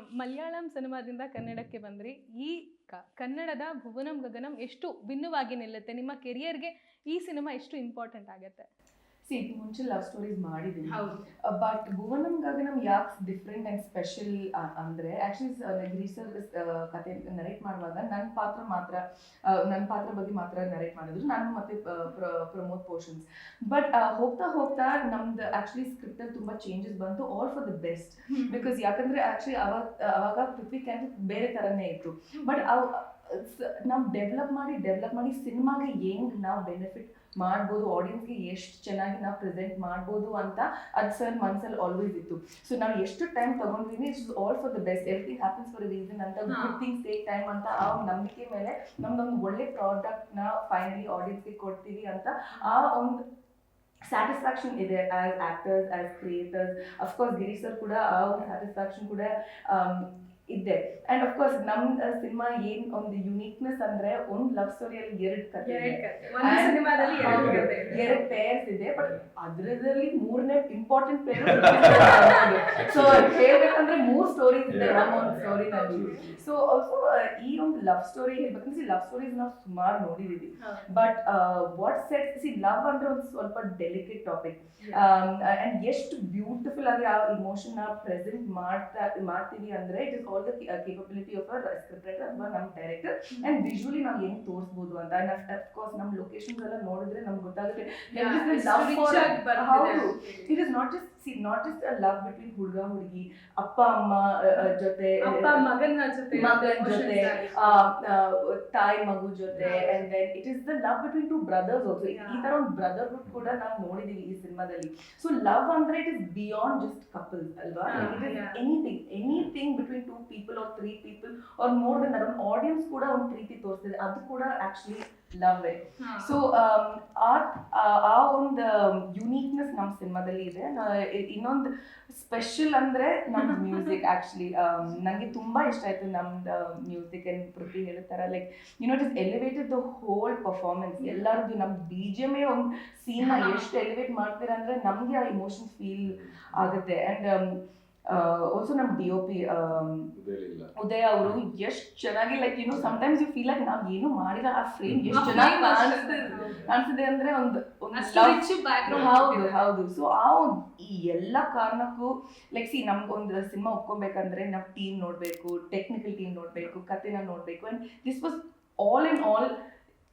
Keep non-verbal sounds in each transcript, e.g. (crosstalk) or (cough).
ಮಲಯಾಳಂ ಸಿನಿಮಾದಿಂದ ಕನ್ನಡಕ್ಕೆ ಬಂದ್ರಿ. ಈ ಕನ್ನಡದ ಭುವನಂ ಗಗನಂ ಎಷ್ಟು ಭಿನ್ನವಾಗಿ ನಿಲ್ಲುತ್ತೆ. ನಿಮ್ಮ ಕೆರಿಯರ್ಗೆ ಈ ಸಿನಿಮಾ ಎಷ್ಟು ಇಂಪಾರ್ಟೆಂಟ್ ಆಗುತ್ತೆ? ಸಿ ಮುಂಚೆ ಲವ್ ಸ್ಟೋರೀಸ್ ಮಾಡಿದ್ವಿ ಹೌದು. ಬಟ್ ಭುವನಂ ಗಗನಂ ಯಾಕೆ ಡಿಫ್ರೆಂಟ್ ಆ್ಯಂಡ್ ಸ್ಪೆಷಲ್ ಅಂದ್ರೆ ಆಕ್ಚುಲಿ ಗಿರೀಶರ್ ಕತೆ ನರೇಟ್ ಮಾಡುವಾಗ ನನ್ನ ಪಾತ್ರ ಮಾತ್ರ ನನ್ನ ಪಾತ್ರ ಬಗ್ಗೆ ಮಾತ್ರ ನರೇಟ್ ಮಾಡಿದ್ರು. ನಾನು ಮತ್ತೆ ಪ್ರಮೋದ್ ಪೋರ್ಷನ್ಸ್ ಬಟ್ ಹೋಗ್ತಾ ಹೋಗ್ತಾ ನಮ್ದು ಆಕ್ಚುಲಿ ಸ್ಕ್ರಿಪ್ಟ್ ಅಲ್ಲಿ ತುಂಬಾ ಚೇಂಜಸ್ ಬಂತು. All for the best because ಯಾಕಂದ್ರೆ ಆಕ್ಚುಲಿ ಅವಾಗ ಅವಾಗ ಪೃಥ್ವಿ ಕ್ಯಾನ್ ಬೇರೆ ತರನೇ ಇತ್ತು ಬಟ್ ಅವ್ ನಾವು ಡೆವಲಪ್ ಮಾಡಿ ಡೆವಲಪ್ ಮಾಡಿ ಸಿನಿಮಾಗೆ ಹೆಂಗ್ ನಾವು ಬೆನಿಫಿಟ್ ಮಾಡ್ಬೋದು ಆಡಿಯನ್ಸ್ಗೆ ಎಷ್ಟು ಚೆನ್ನಾಗಿ ನಾವು ಪ್ರೆಸೆಂಟ್ ಮಾಡ್ಬೋದು ಅಂತ ಅದು ಸರ್ ಮನ್ಸಲ್ಲಿ ಆಲ್ವೇಸ್ ಇತ್ತು. ಸೊ ನಾವು ಎಷ್ಟು ಟೈಮ್ ತಗೊಂಡ್ವಿ it's all for the best everything happens for reason ಅಂತ. ಗುಡ್ ಥಿಂಗ್ಸ್ ಟೇಕ್ ಟೈಮ್ ಅಂತ ಆ ನಂಬಿಕೆ ಮೇಲೆ ನಮ್ದೊಂದು ಒಳ್ಳೆ ಪ್ರಾಡಕ್ಟ್ನ ಫೈನಲಿ ಆಡಿಯನ್ಸ್ಗೆ ಕೊಡ್ತೀವಿ ಅಂತ ಆ ಒಂದು ಸ್ಯಾಟಿಸ್ಫ್ಯಾಕ್ಷನ್ ಇದೆ as actors as creators of course Girish sir ಕೂಡ ಆ ಒಂದು ಸ್ಯಾಟಿಸ್ಫ್ಯಾಕ್ಷನ್ ಕೂಡ ಆಮ್, ಇದೆ. ಅಂಡ್ ಅಫ್ಕೋರ್ಸ್ ನಮ್ ಸಿನಿಮಾ ಏನ್ ಒಂದು ಯುನೀಕ್ನೆಸ್ ಅಂದ್ರೆ ಒಂದ್ ಲವ್ ಸ್ಟೋರಿಯಲ್ಲಿ ಎರಡ್ ಕಥೆ ಇದೆ. ಒಂದು ಸಿನಿಮಾದಲ್ಲಿ ಎರಡು ಹೌದು. ಕಥೆ ಇದೆ. ಎರಡು ಪೇರ್ಸ್ ಇದೆ ಬಟ್ ಅದ್ರದಲ್ಲಿ ಮೂರನೇ ಇಂಪಾರ್ಟೆಂಟ್ ಪೇರ್ ಸೊ ಹೇಳ್ಬೇಕಂದ್ರೆ ಮೂರ್ ಸ್ಟೋರೀಸ್ ಇದೆ ನಮ್ಮ ಒಂದು ಸ್ಟೋರಿನಲ್ಲಿ ಸೊ ಆಲ್ಸೋ ಈ ಒಂದು ಲವ್ ಸ್ಟೋರಿ ಹೇಳ್ಬೇಕಂದ್ರೆ ಲವ್ ಸ್ಟೋರೀಸ್ ನಾವು ಸುಮಾರು ನೋಡಿದೀವಿ. But what set see love ಅಂದ್ರೆ ಒಂದು ಸ್ವಲ್ಪ ಡೆಲಿಕೇಟ್ ಟಾಪಿಕ್ ಅಂಡ್ ಎಷ್ಟು ಬ್ಯೂಟಿಫುಲ್ ಆಗಿ ಆ ಇಮೋಷನ್ನ ಪ್ರೆಸೆಂಟ್ ಮಾಡ್ತಾ ಮಾಡ್ತೀವಿ ಅಂದ್ರೆ it is all the capability of our script writer ಅಥವಾ ನಮ್ಮ ಡೈರೆಕ್ಟರ್ ಅಂಡ್ ವಿಜುವಲಿ ನಾವು ಹೆಂಗ್ ತೋರಿಸಬಹುದು ಅಂತ? ಅಂಡ್ ಅಫ್ಕೋರ್ಸ್ ನಮ್ಮ ಲೊಕೇಶನ್ಸ್ ಎಲ್ಲ ನೋಡಿದ್ರೆ ನಮ್ಗೆ ಗೊತ್ತಾಗುತ್ತೆ. Yeah, There is ಎಷ್ಟು love rich for- ಆಗಿ ಬರ್ತಿದೆ. ಹೌದು. It is not just see not just a love between ಹುಡುಗ ಹುಡುಗಿ ಅಪ್ಪ ಅಮ್ಮ ಆ, ಆ, ಜೊತೆ ಅಪ್ಪ ಮಗನ ಜೊತೆ ಮಗನ್ ಜೊತೆ emotions ಆ, ಆ, ತಾಯಿ ಮಗು ಜೊತೆ. And then it is the love between two brothers also ಈ Yeah. ತರ ಒಂದು ಬ್ರದರ್ಹುಡ್ ಕೂಡ ನಾವು ನೋಡಿದೀವಿ ಈ ಸಿನಿಮಾದಲ್ಲಿ. ಸೊ ಲವ್ ಅಂದ್ರೆ it is beyond just couples ಅಲ್ವಾ? Yeah, it is yeah. Anything anything between two people or three people or more than that ಒಂದು ಆಡಿಯನ್ಸ್ ಕೂಡ ಒಂದು ಪ್ರೀತಿ ತೋರಿಸ್ತಿದೆ ಅದು ಕೂಡ ಆಕ್ಚುಲಿ ಲವ್ ಇಟ್. ಸೊ ಆ ಒಂದು ಯುನೀಕ್ನೆಸ್ ನಮ್ಮ ಸಿನಿಮಾದಲ್ಲಿ ಇದೆ ಇನ್ನೊಂದು ಸ್ಪೆಷಲ್ ಅಂದ್ರೆ ನಮ್ದು ಮ್ಯೂಸಿಕ್ ಆಕ್ಚುಲಿ ನನಗೆ ತುಂಬಾ ಇಷ್ಟ ಆಯ್ತು ನಮ್ದು ಮ್ಯೂಸಿಕ್ ಅಂಡ್ ಪ್ರತಿ ಹೇಳ್ತಾರ like you not is elevated the whole performance ಎಲ್ಲರದ್ದು ನಮ್ ಬಿ ಜಿ ಎಂ ಒಂದು ಸೀನ್ ಎಷ್ಟು ಎಲಿವೇಟ್ ಮಾಡ್ತೀರಾ ಅಂದ್ರೆ ನಮ್ಗೆ ಆ ಇಮೋಷನ್ಸ್ ಫೀಲ್ ಆಗುತ್ತೆ ಅಂಡ್ ಆಲ್ಸೋ ನಮ್ ಡಿ ಒ ಪಿ ಉದಯ ಅವರು ಎಷ್ಟು ಚೆನ್ನಾಗಿ like you know sometimes you feel like ನಾವು ಏನು ಮಾಡಿಲ್ಲ ಆ ಫ್ರೇಮ್ ಎಷ್ಟು ಚೆನ್ನಾಗಿ ಕಾಣಿಸ್ತದೆ. ಅಂದ್ರೆ ಒಂದು ಹೌದು ಹೌದು. ಸೊ ಆ ಒಂದ್ ಈ ಎಲ್ಲ ಕಾರಣಕ್ಕೂ ಲೈಕ್ ಸಿ ನಮ್ಗೊಂದು ಸಿನಿಮಾ ಒಪ್ಕೊಬೇಕಂದ್ರೆ ನಾವ್ ಟೀಮ್ ನೋಡಬೇಕು ಟೆಕ್ನಿಕಲ್ ಟೀಮ್ ನೋಡ್ಬೇಕು ಕತೆನ ನೋಡ್ಬೇಕು. And this was all in all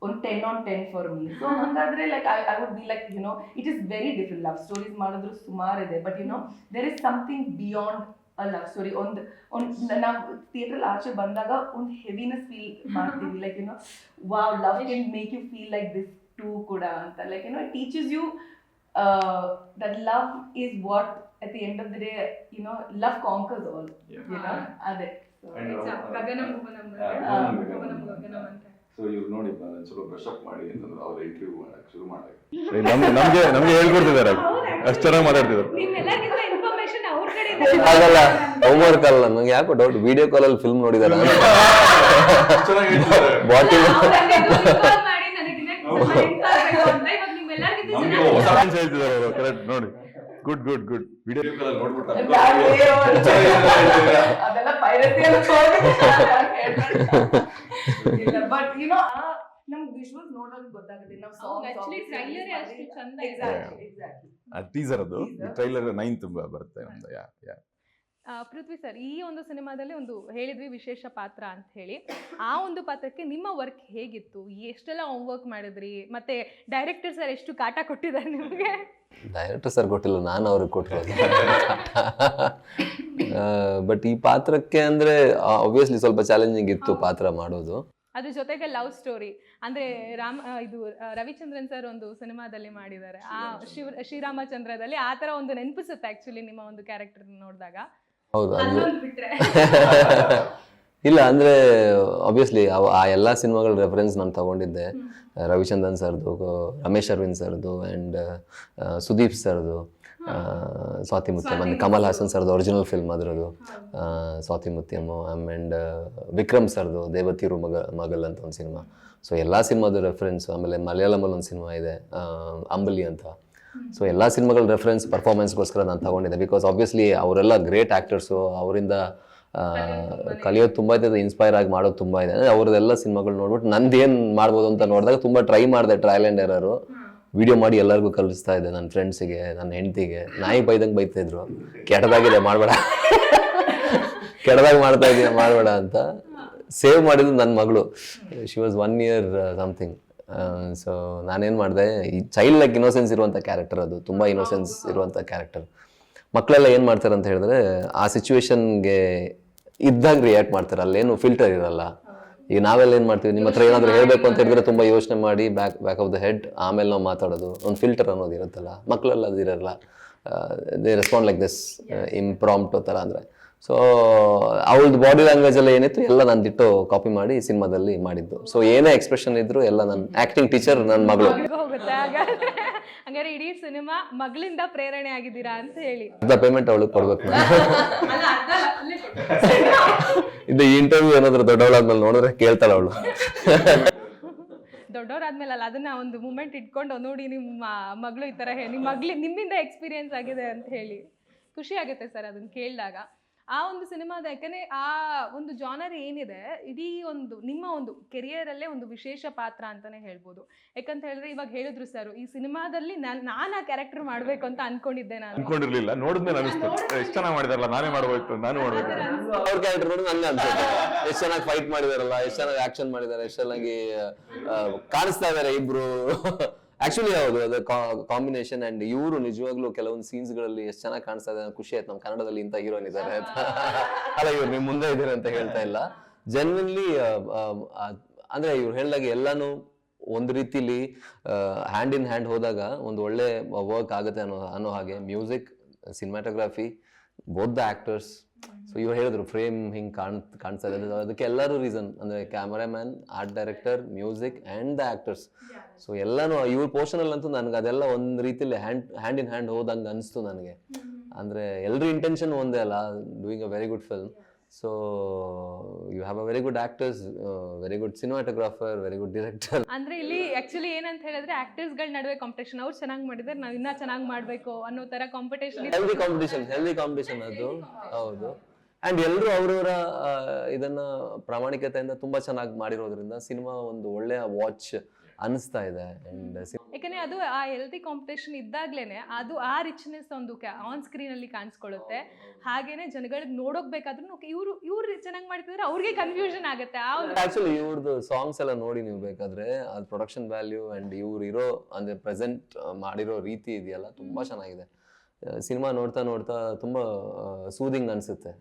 ಒಂದು ten on ten for me so ಹಂಗಾದ್ರೆ like I I would be like you know it is very different love stories ಮಾಡಿದ್ರು ಸುಮಾರು ಇದೆ. But you know there is something beyond a love story ಒಂದು ಒಂದು ನಾವು ಥಿಯೇಟ್ರಲ್ಲಿ ಆಚೆ ಬಂದಾಗ ಒಂದು ಹೆವಿನೆಸ್ ಫೀಲ್ (laughs) ಮಾಡ್ತೀವಿ. Like you know wow love can make you feel like this too ಕೂಡ ಅಂತ. Like you know teaches you that love is what at the end of the day you know love conquers all you know ಅದೇ ಗಗನ ಗಗನ ಗಗನಂ. ಗಗನಂ ಅಂತ. So ಇವ್ರು ನೋಡಿ ನಾನು ಸ್ವಲ್ಪ brush up ಮಾಡಿ ಅಂತಂದ್ರೆ ಅವ್ರ ಇಂಟರ್ವ್ಯೂ ಮಾಡಕ್ ಶುರು ಮಾಡಕ್ ನಮ್ಗೆ ನಮ್ಗೆ ನಮ್ಗೆ ಹೇಳ್ಕೊಡ್ತಿದ್ದಾರೆ. ಅಷ್ಟು ಚೆನ್ನಾಗಿ ಮಾತಾಡ್ತಿದ್ದಾರೆ. ನಿಮ್ಮೆಲ್ಲರಿಗಿಂತ ಇನ್ಫಾರ್ಮೇಶನ್ ಅವ್ರ ಕಡೆ ಆಗಲ್ಲ ಹೋಮ್ವರ್ಕ್ ಅಲ್ಲ ನಂಗೆ ಯಾಕೋ ಡೌಟ್ ವಿಡಿಯೋ ಕಾಲ್ ಅಲ್ಲಿ ಫಿಲ್ಮ್ ನೋಡಿದಾರ (laughs) ಚೆನ್ನಾಗಿ ಹೇಳ್ತಿದ್ದಾರೆ. ಬಾಟಿಲ್ ಮಾಡಿ ನನಗೆ ನೆನಪಾಗ್ಬೇಕು ಅಂತ ಇವಾಗ ನಿಮ್ಮೆಲ್ಲರಿಗಿಂತ ನಮ್ಗೆ ಹೊಸ ಅಂತ ಹೇಳ್ತಿದ್ದಾರೆ ಅವರು ಕರೆಕ್ಟ್ ನೋಡಿ. Good good good video call ನೋಡ್ಬಿಟ್ಟು ಅದೆಲ್ಲ ಬಟ್ ಯು ನೋ ನಮ್ಗೆ ವಿಜುವಲ್ಸ್ ನೋಡೋದು ಗೊತ್ತಾಗುತ್ತೆ. ನಾವು ಸಾಂಗ್ actually trailer ಏ ಅಷ್ಟು ಚಂದ ಇದೆ. ಎಕ್ಸಾಕ್ಟ್ಲಿ ಎಕ್ಸಾಕ್ಟ್ಲಿ ಟೀಸರ್ ಅದು. ಟ್ರೈಲರ್ ನೈನ್ ತುಂಬಾ ಬರುತ್ತೆ ನಮ್ದು ಯಾ ಯಾ. ಪೃಥ್ವಿ ಸರ್ ಈ ಒಂದು ಸಿನಿಮಾದಲ್ಲಿ ಒಂದು ಹೇಳಿದ್ವಿ ವಿಶೇಷ ಪಾತ್ರ ಅಂತ ಹೇಳಿ. ಆ ಒಂದು ಪಾತ್ರಕ್ಕೆ ನಿಮ್ಮ ವರ್ಕ್ ಹೇಗಿತ್ತು? ಎಷ್ಟೆಲ್ಲ ವರ್ಕ್ ಮಾಡಿದ್ರಿ? ಮತ್ತೆ ಡೈರೆಕ್ಟರ್ ಸರ್ ಎಷ್ಟು ಕಾಟ ಕೊಟ್ಟಿದ್ದಾರೆ ನಿಮಗೆ? ಡೈರೆಕ್ಟರ್ ಸರ್ ಕೊಟ್ಟಿಲ್ಲ ನಾನು ಅವ್ರಿಗೆ ಕೊಟ್ಟಿರೋದು. ಬಟ್ ಈ ಪಾತ್ರಕ್ಕೆ ಅಂದ್ರೆ ಆಬ್ವಿಯಸ್ಲಿ ಸ್ವಲ್ಪ ಚಾಲೆಂಜಿಂಗ್ ಇತ್ತು ಪಾತ್ರ ಮಾಡೋದು. ಅದ್ರ ಜೊತೆಗೆ ಲವ್ ಸ್ಟೋರಿ ಅಂದ್ರೆ ರಾಮ್ ಇದು ರವಿಚಂದ್ರನ್ ಸರ್ ಒಂದು ಸಿನಿಮಾದಲ್ಲಿ ಮಾಡಿದ್ದಾರೆ. ಆ ಶಿವ ಶ್ರೀರಾಮಚಂದ್ರದಲ್ಲಿ ಆ ತರ ಒಂದು ನೆನಪಿಸುತ್ತೆ ಆಕ್ಚುಲಿ ನಿಮ್ಮ ಒಂದು ಕ್ಯಾರೆಕ್ಟರ್ ನೋಡಿದಾಗ. ಹೌದು (laughs) ಇಲ್ಲ ಅಂದ್ರೆ ಆಬ್ವಿಯಸ್ಲಿ ಆ ಎಲ್ಲ ಸಿನಿಮಾಗಳ ರೆಫರೆನ್ಸ್ ನಾನು ತಗೊಂಡಿದ್ದೆ. ರವಿಚಂದ್ರನ್ ಸರ್ದು ರಮೇಶ್ ಅರವಿಂದ್ ಸರ್ದು ಅಂಡ್ ಸುದೀಪ್ ಸರ್ದು ಸ್ವಾತಿ ಮುತ್ಯಮ್ ಅಂದ್ರೆ ಕಮಲ್ ಹಾಸನ್ ಸರ್ದು ಒರಿಜಿನಲ್ ಫಿಲ್ಮ್ ಅದರದು ಸ್ವಾತಿ ಮುತ್ಯಮ್ ಆ್ಯಂಡ್ ವಿಕ್ರಮ್ ಸರ್ದು ದೇವತಿರು ಮಗ ಮಗಲ್ ಅಂತ ಒಂದು ಸಿನಿಮಾ. ಸೊ ಎಲ್ಲ ಸಿನಿಮಾದ ರೆಫರೆನ್ಸ್ ಆಮೇಲೆ ಮಲಯಾಳಮಲ್ಲಿ ಒಂದು ಸಿನಿಮಾ ಇದೆ ಅಂಬಲಿ ಅಂತ. ಸೊ ಎಲ್ಲ ಸಿನಿಮಾಗಳ ರೆಫರೆನ್ಸ್ ಪರ್ಫಾರ್ಮೆನ್ಸ್ಗೋಸ್ಕರ ನಾನು ತಗೊಂಡಿದ್ದೆ. ಬಿಕಾಸ್ ಆಬ್ವಿಯಸ್ಲಿ ಅವರೆಲ್ಲ ಗ್ರೇಟ್ ಆ್ಯಕ್ಟರ್ಸು ಅವರಿಂದ ಕಲಿಯೋದು ತುಂಬ ಇದೆ ಇನ್ಸ್ಪೈರ್ ಆಗಿ ಮಾಡೋದು ತುಂಬ ಇದೆ. ಅಂದರೆ ಅವ್ರದ್ದೆಲ್ಲ ಸಿನಿಮಾಗಳು ನೋಡ್ಬಿಟ್ಟು ನಂದು ಏನು ಮಾಡ್ಬೋದು ಅಂತ ನೋಡಿದಾಗ ತುಂಬ ಟ್ರೈ ಮಾಡಿದೆ ಟ್ರಯಲ್ ಆ್ಯಂಡ್ ಎರರು ವಿಡಿಯೋ ಮಾಡಿ ಎಲ್ಲರಿಗೂ ಕಲಿಸ್ತಾ ಇದ್ದೆ ನನ್ನ ಫ್ರೆಂಡ್ಸಿಗೆ ನನ್ನ ಹೆಂಡತಿಗೆ. ನಾಯಿ ಬೈದಂಗೆ ಬೈತಾಯಿದ್ರು ಕೆಟ್ಟದಾಗಿದೆ ಮಾಡಬೇಡ. (laughs) ಕೆಟ್ಟದಾಗಿ ಮಾಡ್ತಾ ಇದ್ದೀನಿ ಮಾಡಬೇಡ ಅಂತ. ಸೇವ್ ಮಾಡಿದ್ದು ನನ್ನ ಮಗಳು. She was one year something so ನಾನೇನು ಮಾಡಿದೆ ಈ ಚೈಲ್ಡ್ ಲೈಕ್ ಇನೋಸೆನ್ಸ್ ಇರುವಂಥ ಕ್ಯಾರೆಕ್ಟರ್ ಅದು ತುಂಬ ಇನೋಸೆನ್ಸ್ ಇರುವಂಥ ಕ್ಯಾರೆಕ್ಟರ್ ಮಕ್ಕಳೆಲ್ಲ ಏನು ಮಾಡ್ತಾರೆ ಅಂತ ಹೇಳಿದ್ರೆ ಆ ಸಿಚುವೇಶನ್ಗೆ ಇದ್ದಾಗ ರಿಯಾಕ್ಟ್ ಮಾಡ್ತಾರೆ ಅಲ್ಲೇನು ಫಿಲ್ಟರ್ ಇರಲ್ಲ. ಈಗ ನಾವೆಲ್ಲ ಏನು ಮಾಡ್ತೀವಿ ನಿಮ್ಮ ಹತ್ರ ಏನಾದರೂ ಹೇಳಬೇಕು ಅಂತ ಹೇಳಿದ್ರೆ ತುಂಬ ಯೋಚನೆ ಮಾಡಿ back back of the head ಆಮೇಲೆ ನಾವು ಮಾತಾಡೋದು ಒಂದು ಫಿಲ್ಟರ್ ಅನ್ನೋದು ಇರುತ್ತಲ್ಲ ಮಕ್ಕಳೆಲ್ಲ ಅದು ಇರಲ್ಲ. They respond like this impromptu ಥರ ಅಂದರೆ. ಸೊ ಅವಳದ್ದು ಬಾಡಿ ಲ್ಯಾಂಗ್ವೇಜ್ ಎಲ್ಲ ಏನಿತ್ತು ಎಲ್ಲ ನಾನು ದಿಟ್ಟು ಕಾಪಿ ಮಾಡಿ ಸಿನಿಮಾದಲ್ಲಿ ಮಾಡಿದ್ದು. ಸೊ ಏನೇ ಎಕ್ಸ್ಪ್ರೆಷನ್ ಇದ್ರು ಎಲ್ಲ ನನ್ನ ಆಕ್ಟಿಂಗ್ ಟೀಚರ್ ನನ್ನ ಮಗಳು. ಹೋಗುತ್ತೆ ಹಾಗಾದ್ರೆ ಹಂಗಾರೆ ಇಡೀ ಸಿನಿಮಾ ಮಗಳಿಂದ ಪ್ರೇರಣೆ ಆಗಿದ್ದೀರಾ ಅಂತ ಹೇಳಿ. ಅರ್ಧ ಪೇಮೆಂಟ್ ಅವಳಿಗೆ ಕೊಡ್ಬೇಕು ಇದು ಇಂಟರ್ವ್ಯೂ ಏನಾದ್ರು ದೊಡ್ಡವಳಾದ್ಮೇಲೆ ನೋಡಿದ್ರೆ ಕೇಳ್ತಾಳೆ ಅವಳು. ದೊಡ್ಡವರಾದ್ಮೇಲೆ ಅಲ್ಲ ಅದನ್ನ ಒಂದು ಮೂಮೆಂಟ್ ಇಟ್ಕೊಂಡು ನೋಡಿ ನಿಮ್ಮ ಮಗಳು ಈ ತರ ಹೇಳಿ ನಿಮ್ಮ ಮಗ್ಳಿ ನಿಮ್ಮಿಂದ ಎಕ್ಸ್ಪೀರಿಯನ್ಸ್ ಆಗಿದೆ ಅಂತ ಹೇಳಿ. ಖುಷಿ ಆಗುತ್ತೆ ಸರ್ ಅದನ್ನ ಕೇಳಿದಾಗ. ಆ ಒಂದು ಸಿನಿಮಾದ ಯಾಕಂದ್ರೆ ಆ ಒಂದು ಜಾನರ್ ಏನಿದೆ ಇಡೀ ಒಂದು ನಿಮ್ಮ ಒಂದು ಕೆರಿಯರಲ್ಲೇ ಒಂದು ವಿಶೇಷ ಪಾತ್ರ ಅಂತಾನೆ ಹೇಳ್ಬೋದು. ಯಾಕಂತ ಹೇಳಿದ್ರೆ ಇವಾಗ ಹೇಳಿದ್ರು ಸರ್ ಈ ಸಿನಿಮಾದಲ್ಲಿ ನಾನು ನಾನು ಆ ಕ್ಯಾರೆಕ್ಟರ್ ಮಾಡ್ಬೇಕು ಅಂತ ಅನ್ಕೊಂಡಿದ್ದೆ ನಾನು. ಅನ್ಕೊಂಡಿರ್ಲಿಲ್ಲ ನೋಡಿದ್ಮೇಲೆ ಅನಿಸ್ತು. ಎಷ್ಟು ಚೆನ್ನಾಗಿ ಮಾಡಿದಾರಲ್ಲ ನಾನೇ ಮಾಡ್ಬೇಕು ನಾನು ಮಾಡ್ಬೇಕು ಅವ್ರ ಕ್ಯಾರೆಕ್ಟರ್ ನೋಡಿ ನಂಗೆ ಅನ್ಸುತ್ತೆ ಎಷ್ಟು ಚೆನ್ನಾಗಿ ಫೈಟ್ ಮಾಡಿದಾರಲ್ಲ ಎಷ್ಟು ಚೆನ್ನಾಗಿ ಆಕ್ಷನ್ ಮಾಡಿದಾರೆ ಎಷ್ಟು ಚೆನ್ನಾಗಿ ಆ, ಕಾಣಿಸ್ತಾ ಇದಾರೆ ಇಬ್ರು. ಆಕ್ಚುಲಿ ಹೌದು. ಅದು ಕಾಂಬಿನೇಷನ್ ಅಂಡ್ ಇವರು ನಿಜವಾಗ್ಲೂ ಕೆಲವೊಂದು ಸೀನ್ಸ್ಗಳಲ್ಲಿ ಎಷ್ಟು ಚೆನ್ನಾಗಿ ಕಾಣಿಸ್ತಾ ಇದೆ ಖುಷಿ ಆಯ್ತು. ನಮ್ಮ ಕನ್ನಡದಲ್ಲಿ ಇಂಥ ಹೀರೋನ್ ಇದ್ದಾರೆ ಅಂತ. ಅಲ್ಲ ಇವ್ರು ನಿಮ್ ಮುಂದೆ ಇದ್ದಾರೆ ಅಂತ ಹೇಳ್ತಾ ಇಲ್ಲ. ಜೆನ್ವನ್ಲಿ ಅಂದ್ರೆ ಇವ್ರು ಹೇಳಿದಾಗ ಎಲ್ಲಾನು ಒಂದು ರೀತಿಲಿ ಹ್ಯಾಂಡ್ ಇನ್ ಹ್ಯಾಂಡ್ ಹೋದಾಗ ಒಂದು ಒಳ್ಳೆ ವರ್ಕ್ ಆಗುತ್ತೆ ಅನ್ನೋ ಅನ್ನೋ ಹಾಗೆ. Music cinematography both the actors so ಇವ್ರು ಹೇಳಿದ್ರು ಫ್ರೇಮ್ ಹಿಂಗ್ ಕಾಣ್ ಕಾಣಿಸ್ತಾ ಇದೆ. ಅದಕ್ಕೆ ಎಲ್ಲರೂ ರೀಸನ್ ಅಂದ್ರೆ cameraman art director music and the actors so ಎಲ್ಲಾನು ಇವ್ರ ಪೋರ್ಷನ್ ಅಂತೂ ನನಗೆ ಅದೆಲ್ಲ ಒಂದ್ ರೀತಿಲಿ ಹ್ಯಾಂಡ್ ಹ್ಯಾಂಡ್ ಇನ್ ಹ್ಯಾಂಡ್ ಹೋದಂಗೆ ಅನಿಸ್ತು ನನಗೆ. ಅಂದ್ರೆ ಎಲ್ರ ಇಂಟೆನ್ಷನ್ ಒಂದೇ ಅಲ್ಲ doing a very good film so you have a very good actors very good cinematographer very good director ಅಂದ್ರೆ ಇಲ್ಲಿ ಆಕ್ಚುಲಿ ಏನಂತ ಹೇಳಿದ್ರೆ ಆಕ್ಟರ್ಸ್ಗಳ ನಡುವೆ ಕಾಂಪಿಟೇಷನ್ ಅವ್ರು ಚೆನ್ನಾಗಿ ಮಾಡಿದ್ರೆ ನಾವು ಇನ್ನ ಚೆನ್ನಾಗಿ ಮಾಡಬೇಕು ಅನ್ನೋ ತರ competition healthy competition healthy competition ಅದು. ಹೌದು. ಅಂಡ್ ಎಲ್ಲರೂ ಅವರವರ ಇದನ್ನ ಪ್ರಾಮಾಣಿಕತೆಯಿಂದ ತುಂಬಾ ಚೆನ್ನಾಗಿ ಮಾಡಿರೋದ್ರಿಂದ ಸಿನಿಮಾ ಒಂದು ಒಳ್ಳೆಯ ವಾಚ್ ಅನಿಸ್ತಾ ಇದೆ ಅಂಡ್ ಯಾಕಂದ್ರೆ ಅದು ಆ ಹೆಲ್ತಿ ಕಾಂಪಿಟೇಷನ್ ಇದ್ದಾಗ್ಲೇನೆ ಅದು ಆ ರಿಚ್ನೆಸ್ ಒಂದು ಆನ್ ಸ್ಕ್ರೀನ್ ಅಲ್ಲಿ ಕಾಣಿಸ್ಕೊಳ್ಳುತ್ತೆ. ಹಾಗೇನೆ ಜನಗಳಿಗೆ ನೋಡೋಕ್ ಬೇಕಾದ್ರೂ ಇವರು ಇವ್ರು ಚೆನ್ನಾಗಿ ಮಾಡ್ತಿದ್ರೆ ಅವ್ರಿಗೆ ಕನ್ಫ್ಯೂಷನ್ ಆಗುತ್ತೆ. ಆಕ್ಚುಲಿ ಇವ್ರದ್ದು ಸಾಂಗ್ಸ್ ಎಲ್ಲ ನೋಡಿ ನೀವು ಬೇಕಾದ್ರೆ ಅದು ಪ್ರೊಡಕ್ಷನ್ ವ್ಯಾಲ್ಯೂ ಅಂಡ್ ಇವ್ರು ಇರೋ ಅಂದ್ರೆ ಪ್ರೆಸೆಂಟ್ ಮಾಡಿರೋ ರೀತಿ ಇದೆಯಲ್ಲ ತುಂಬಾ ಚೆನ್ನಾಗಿದೆ. ಸಿನಿಮಾ ನೋಡ್ತಾ ನೋಡ್ತಾ ತುಂಬಾ ಸೂದಿಂಗ್ ಅನ್ಸುತ್ತೆ.